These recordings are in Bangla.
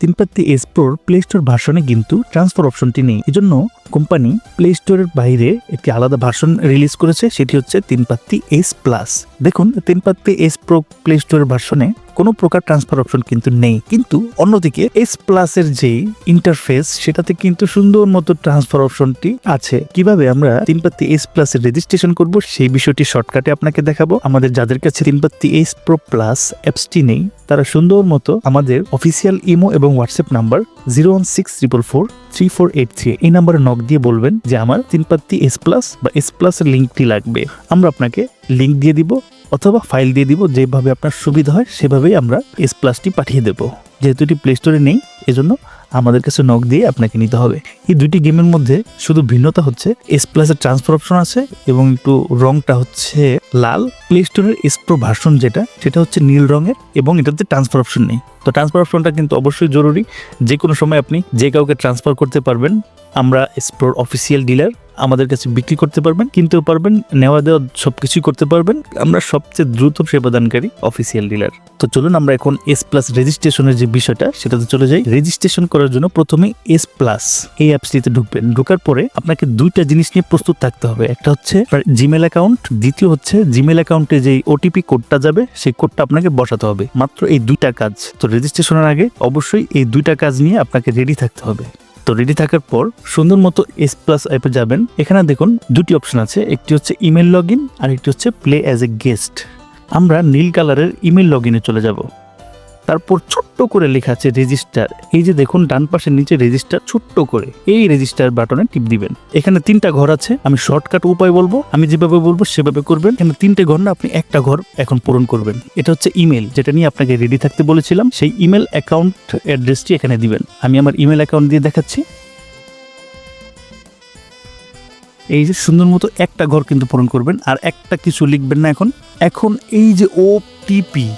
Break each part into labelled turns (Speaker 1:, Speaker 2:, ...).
Speaker 1: তিনপাত্তি এস প্রোর প্লে স্টোর ভার্সনে কিন্তু ট্রান্সফার অপশনটি নেই। এজন্য কোম্পানি প্লে স্টোরের বাইরে একটি আলাদা ভার্সন রিলিজ করেছে, সেটি হচ্ছে তিনপাত্তি এস প্লাস দেখুন, তিনপাত্তি এস প্রো প্লে স্টোরের ভার্সনে কোনো প্রকার ট্রান্সফার অপশন কিন্তু নেই। কিন্তু অন্যদিকে এস প্লাসের যে ইন্টারফেস সেটাতে কিন্তু সুন্দর মতো ট্রান্সফার অপশনটি আছে। কীভাবে আমরা তিনপাত্তি এস প্লাস এর রেজিস্ট্রেশন করব, সেই বিষয়টি শর্টকাটে আপনাকে দেখাবো। আমাদের যাদের কাছে তিনপাত্তি এস প্রো প্লাস অ্যাপসটি নেই, তারা সুন্দর মতো আমাদের অফিসিয়াল ইমো এবং WhatsApp number zero one six triple four three four eight three এই নাম্বারে নক দিয়ে বলবেন যে আমার তিনপাত্তি এস প্লাস বা এস প্লাসের লিঙ্কটি লাগবে। আমরা আপনাকে লিঙ্ক দিয়ে দিব অথবা ফাইল দিয়ে দিব, যেভাবে আপনার সুবিধা হয় সেভাবেই আমরা এস প্লাসটি পাঠিয়ে দেবো। যেহেতু এটি প্লে স্টোরে নেই, এজন্য আমাদের কাছে নক দিয়ে আপনাকে নিতে হবে। এই দুইটি গেমের মধ্যে শুধু ভিন্নতা হচ্ছে এস প্লাসের ট্রান্সফার অপশন আছে এবং একটু রংটা হচ্ছে লাল। প্লে স্টোরের এস প্রো ভার্সন যেটা, সেটা হচ্ছে নীল রঙের এবং এটাতে ট্রান্সফার অপশন নেই। তো ট্রান্সফার অপশনটা কিন্তু অবশ্যই জরুরি। যে কোনো সময় আপনি যে কাউকে ট্রান্সফার করতে পারবেন, আমরা এসপ্রোর অফিসিয়াল ডিলার আমাদের কাছে বিক্রি করতে পারবেন, কিনতেও পারবেন, নেওয়া দেওয়া সব কিছুই করতে পারবেন। আমরা সবচেয়ে দ্রুত সেবাদানকারী অফিসিয়াল ডিলার তো চলুন আমরা এখন এস প্লাস রেজিস্ট্রেশনের যে বিষয়টা, সেটাতে চলে যাই। রেজিস্ট্রেশন করার জন্য প্রথমে এস প্লাস এই অ্যাপসটিতে ঢুকবেন। ঢোকার পরে আপনাকে দুইটা জিনিস নিয়ে প্রস্তুত থাকতে হবে। একটা হচ্ছে জিমেল অ্যাকাউন্ট দ্বিতীয় হচ্ছে জিমেল অ্যাকাউন্টে যে ওটিপি কোডটা যাবে, সেই কোডটা আপনাকে বসাতে হবে। মাত্র এই দুইটা কাজ। তো রেজিস্ট্রেশনের আগে অবশ্যই এই দুইটা কাজ নিয়ে আপনাকে রেডি থাকতে হবে। তো রেডি থাকার পর সুন্দর মতো এস প্লাস অ্যাপে যাবেন। এখানে দেখুন দুটি অপশন আছে, একটি হচ্ছে ইমেল লগ ইন আর একটি হচ্ছে প্লে অ্যাজ এ গেস্ট আমরা নীল কালারের ইমেল লগ চলে যাব। তারপর ছোট্ট করে লেখা আছে রেজিস্টার এই যে দেখুন, ডান পাশের নিচে রেজিস্টার ছোট্ট করে। এই রেজিস্টার বাটনে টিপ দিবেন। এখানে তিনটা ঘর আছে, আমি শর্টকাট উপায় বলব। আমি যেভাবে বলব, সেভাবে করবেন। এখানে তিনটে ঘর না, আপনি একটা ঘর এখন পূরণ করবেন। এটা হচ্ছে ইমেল যেটা নিয়ে আপনাকে রেডি থাকতে বলেছিলাম। সেই ইমেল অ্যাকাউন্ট অ্যাড্রেসটি এখানে দিবেন। আমি আমার ইমেল অ্যাকাউন্ট দিয়ে দেখাচ্ছি। এই যে সুন্দর মতো একটা ঘর কিন্তু পূরণ করবেন। আর একটা কিছু লিখবেন না এখন। এখন এই যে ওটিপি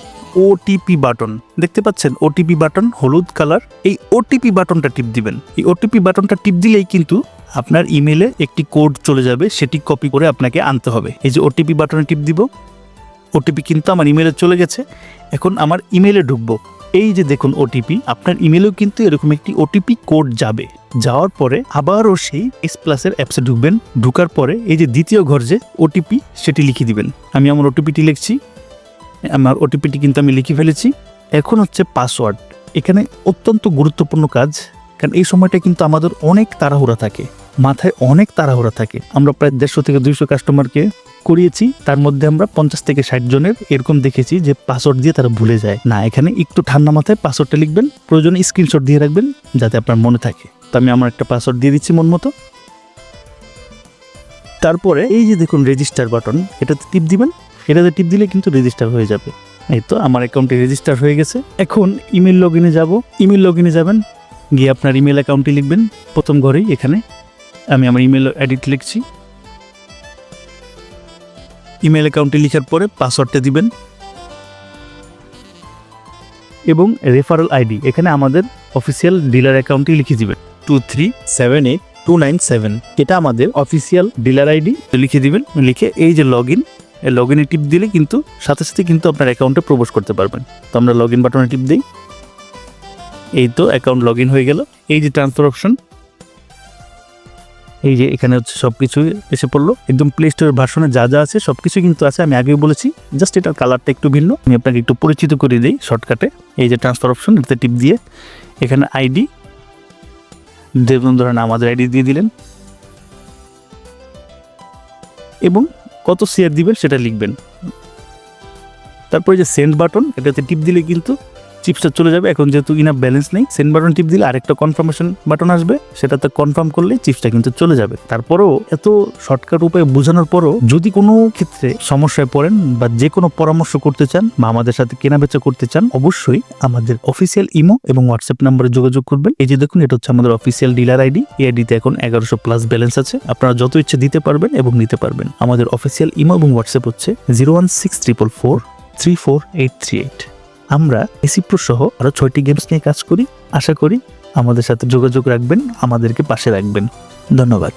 Speaker 1: ওটিপি বাটন দেখতে পাচ্ছেন ওটিপি বাটন হলুদ কালার এই ওটিপি বাটনটা টিপ দিবেন এই ওটিপি বাটনটা টিপ দিলেই কিন্তু আপনার ইমেলে একটি কোড চলে যাবে সেটি কপি করে আপনাকে আনতে হবে এই যে ওটিপি বাটনে টিপ দিব ওটিপি কিন্তু আমার ইমেলে চলে গেছে এখন আমার ইমেলে ঢুকবো এই যে দেখুন ওটিপি আপনার ইমেলেও কিন্তু এরকম একটি ওটিপি কোড যাবে যাওয়ার পরে আবারও সেই এস প্লাসের অ্যাপসে ঢুকবেন ঢুকার পরে এই যে দ্বিতীয় ঘর যে ওটিপি সেটি লিখে দিবেন আমি আমার ওটিপিটি লিখছি আমার ওটিপিটি কিন্তু আমি লিখে ফেলেছি। এখন হচ্ছে পাসওয়ার্ড এখানে অত্যন্ত গুরুত্বপূর্ণ কাজ, কারণ এই সময়টা কিন্তু আমাদের অনেক তাড়াহুড়া থাকে। মাথায় অনেক তাড়াহুড়া থাকে। আমরা প্রায় দেড়শো থেকে দুইশো কাস্টমারকে করিয়েছি, তার মধ্যে আমরা পঞ্চাশ থেকে ষাট জনের এরকম দেখেছি যে পাসওয়ার্ড দিয়ে তারা ভুলে যায়। না, এখানে একটু ঠান্ডা মাথায় পাসওয়ার্ডটা লিখবেন, প্রয়োজনে স্ক্রিনশট দিয়ে রাখবেন, যাতে আপনার মনে থাকে। তো আমি আমার একটা পাসওয়ার্ড দিয়ে দিচ্ছি মন মতো। তারপরে এই যে দেখুন রেজিস্টার বাটন এটাতে টিপ দিবেন। এটাতে টিপ দিলে কিন্তু রেজিস্টার হয়ে যাবে। এই তো আমার অ্যাকাউন্টে রেজিস্টার হয়ে গেছে। এখন ইমেল লগ ইনে যাব। ইমেল লগ ইনে যাবেন, গিয়ে আপনার ইমেল অ্যাকাউন্টে লিখবেন। প্রথম ঘরেই এখানে আমি আমার ইমেল অ্যাডিট লিখছি। ইমেল অ্যাকাউন্টে লিখার পরে পাসওয়ার্ডটা দিবেন। এবং রেফারেল আইডি এখানে আমাদের অফিসিয়াল ডিলার অ্যাকাউন্টে লিখে দিবেন। Two three seven eight two nine seven এটা আমাদের অফিসিয়াল ডিলার আইডি লিখে দিবেন। লিখে এই যে লগ ইন লগ ইনে টিপ দিলে কিন্তু সাথে সাথে কিন্তু আপনার অ্যাকাউন্টে প্রবেশ করতে পারবেন। তো আমরা লগ ইন বাটনে টিপ দিই। এই তো অ্যাকাউন্ট লগ ইন হয়ে গেল। এই যে ট্রান্সফার অপশন এই যে এখানে হচ্ছে সব কিছুই এসে পড়ল। একদম প্লে স্টোরের ভার্সনে যা যা আছে সব কিছু কিন্তু আছে, আমি আগেও বলেছি। জাস্ট এটার কালারটা একটু ভিন্ন। আমি আপনাকে একটু পরিচিত করে দিই শর্টকাটে এই যে ট্রান্সফার অপশন এটাতে টিপ দিয়ে। এখানে আইডি যেমন ধরেন আমাদের আইডি দিয়ে দিলেন। এবং কত শেয়ার দিবেন সেটা লিখবেন। তারপরে যে সেন্ড বাটন এটাতে টিপ দিলে কিন্তু চিপসটা চলে যাবে। এখন যেহেতু ইনাফ ব্যালেন্স নেই সেন্ড বাটন টিপ দিলে আরেকটা কনফার্মেশন বাটন আসবে। সেটাতে কনফার্ম করলে চিপসটা কিন্তু চলে যাবে। তারপরেও এত শর্টকাট উপায়ে বোঝানোর পরও যদি কোনো ক্ষেত্রে সমস্যায় পড়েন বা যে কোনো পরামর্শ করতে চান বা আমাদের সাথে কেনাবেচা করতে চান, অবশ্যই আমাদের অফিসিয়াল ইমো এবং হোয়াটসঅ্যাপ নাম্বারে যোগাযোগ করবেন। এই যে দেখুন, এটা হচ্ছে আমাদের অফিসিয়াল ডিলার আইডি এই আইডিতে এখন এগারোশো প্লাস ব্যালেন্স আছে। আপনারা যত ইচ্ছে দিতে পারবেন এবং নিতে পারবেন। আমাদের অফিসিয়াল ইমো এবং হোয়াটসঅ্যাপ হচ্ছে zero one six triple four three four eight three eight আমরা এসি প্রো সহ আরও ছয়টি গেমস নিয়ে কাজ করি। আশা করি আমাদের সাথে যোগাযোগ রাখবেন, আমাদেরকে পাশে রাখবেন। ধন্যবাদ।